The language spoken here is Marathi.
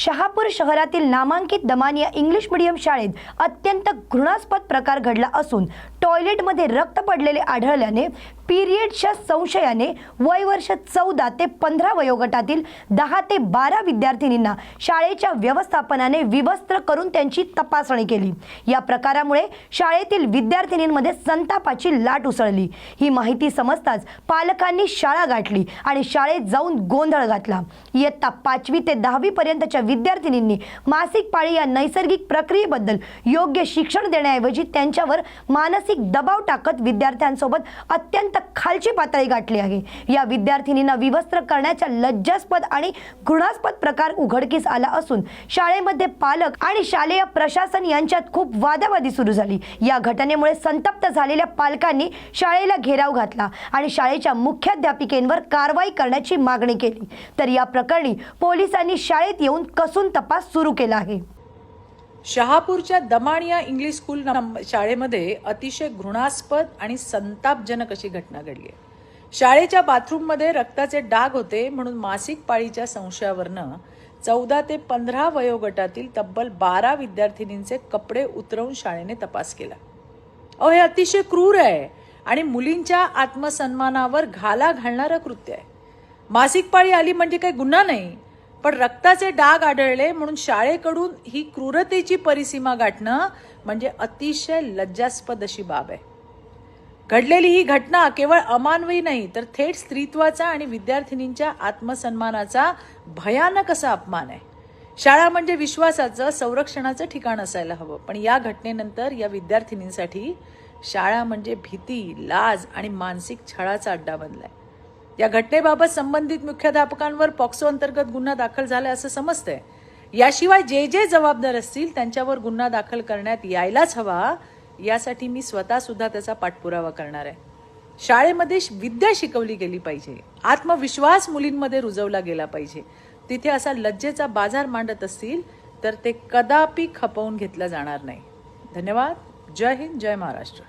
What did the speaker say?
शहापूर शहरातील नामांकित दमानिया इंग्लिश मीडियम शाळेत अत्यंत घृणास्पद प्रकार घडला असून टॉयलेटमध्ये रक्त पडलेले आढळल्याने पिरियडच्या संशयाने वय वर्ष चौदा ते पंधरा वयोगटातील दहा ते बारा विद्यार्थिनींना शाळेच्या व्यवस्थापनाने विवस्त्र करून त्यांची तपासणी केली. या प्रकारामुळे शाळेतील विद्यार्थिनींमध्ये संतापाची लाट उसळली. ही माहिती समजताच पालकांनी शाळा गाठली आणि शाळेत जाऊन गोंधळ घातला. इयत्ता पाचवी ते दहावी पर्यंतच्या विद्यार्थिनींनी मासिक पाळी या नैसर्गिक प्रक्रियेबद्दल योग्य शिक्षण देण्याऐवजी त्यांच्यावर मानसिक दबाव टाकत विद्यार्थ्यांसोबत अत्यंत खालची पातळी गाठली आहे. या विद्यार्थिनींना विवस्त्र करण्याच्या लज्जास्पद आणि घृणास्पद प्रकार उघडकीस आला असून शाळेमध्ये पालक आणि शालेय प्रशासन यांच्यात खूप वादावादी सुरू झाली. या घटनेमुळे संतप्त झालेल्या पालकांनी शाळेला घेराव घातला आणि शाळेच्या मुख्याध्यापिकेंवर कारवाई करण्याची मागणी केली. तर या प्रकरणी पोलिसांनी शाळेत येऊन कसून तपास सुरू केला आहे. शहापूरच्या दमाणिया इंग्लिश स्कूल नाम- शाळेमध्ये अतिशय घृणास्पद आणि संतापजनक अशी घटना घडली आहे. शाळेच्या बाथरूममध्ये रक्ताचे डाग होते म्हणून मासिक पाळीच्या संशयावरनं चौदा ते पंधरा वयोगटातील तब्बल बारा विद्यार्थिनींचे कपडे उतरवून शाळेने तपास केला. अहो हे अतिशय क्रूर आहे आणि मुलींच्या आत्मसन्मानावर घाला घालणारं कृत्य आहे. मासिक पाळी आली म्हणजे काही गुन्हा नाही. पण रक्ताचे डाग आढळले म्हणून शाळेकडून ही क्रूरतेची परिसीमा गाठणं म्हणजे अतिशय लज्जास्पद अशी बाब आहे. घडलेली ही घटना केवळ अमानवी नाही तर थेट स्त्रीत्वाचा आणि विद्यार्थिनींच्या आत्मसन्मानाचा भयानक असा अपमान आहे. शाळा म्हणजे विश्वासाचं संरक्षणाचं ठिकाण असायला हवं. पण या घटनेनंतर या विद्यार्थिनींसाठी शाळा म्हणजे भीती लाज आणि मानसिक छळाचा अड्डा बनलाय. या घटनेबाबत संबंधित मुख्याध्यापकांवर पॉक्सो अंतर्गत गुन्हा दाखल झाला असं समजतंय. याशिवाय जे जे जबाबदार असतील त्यांच्यावर गुन्हा दाखल करण्यात यायलाच हवा यासाठी मी स्वतः सुद्धा त्याचा पाठपुरावा करणार आहे. शाळेमध्ये विद्या शिकवली गेली पाहिजे. आत्मविश्वास मुलींमध्ये रुजवला गेला पाहिजे. तिथे असा लज्जेचा बाजार मांडत असतील तर ते कदापि खपवून घेतलं जाणार नाही. धन्यवाद. जय हिंद जय महाराष्ट्र.